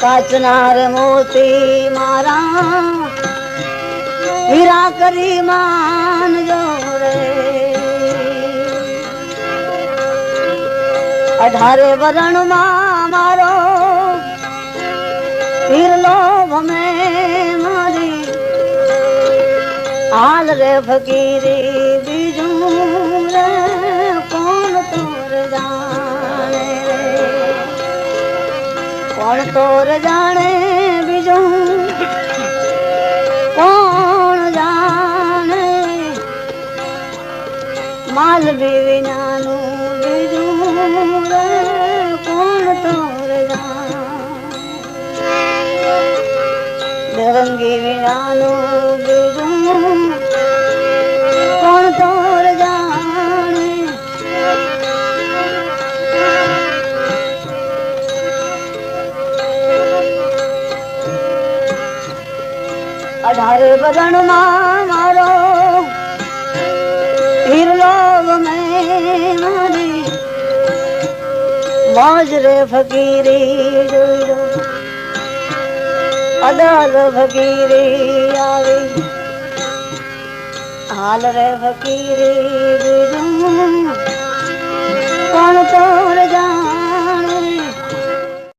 કાચના રે મોતી મારા. હીરા કરી માનજો રે. અઢારે વરણમાં મારો હીરલો ભમે મારી. હાલ રે ફકીરી બીજું કોણ તોર જાણે બીજું કોણ જાણે? માલવી વિનાનું બીજું કોણ તોર જાણે? રંગી વિનાનું અઢારે વરણમાં મારો હિરલો ગમે મારી મોજ રે ફકીરી અદલ ફકીરી આવી. હાલ રે ફકીરી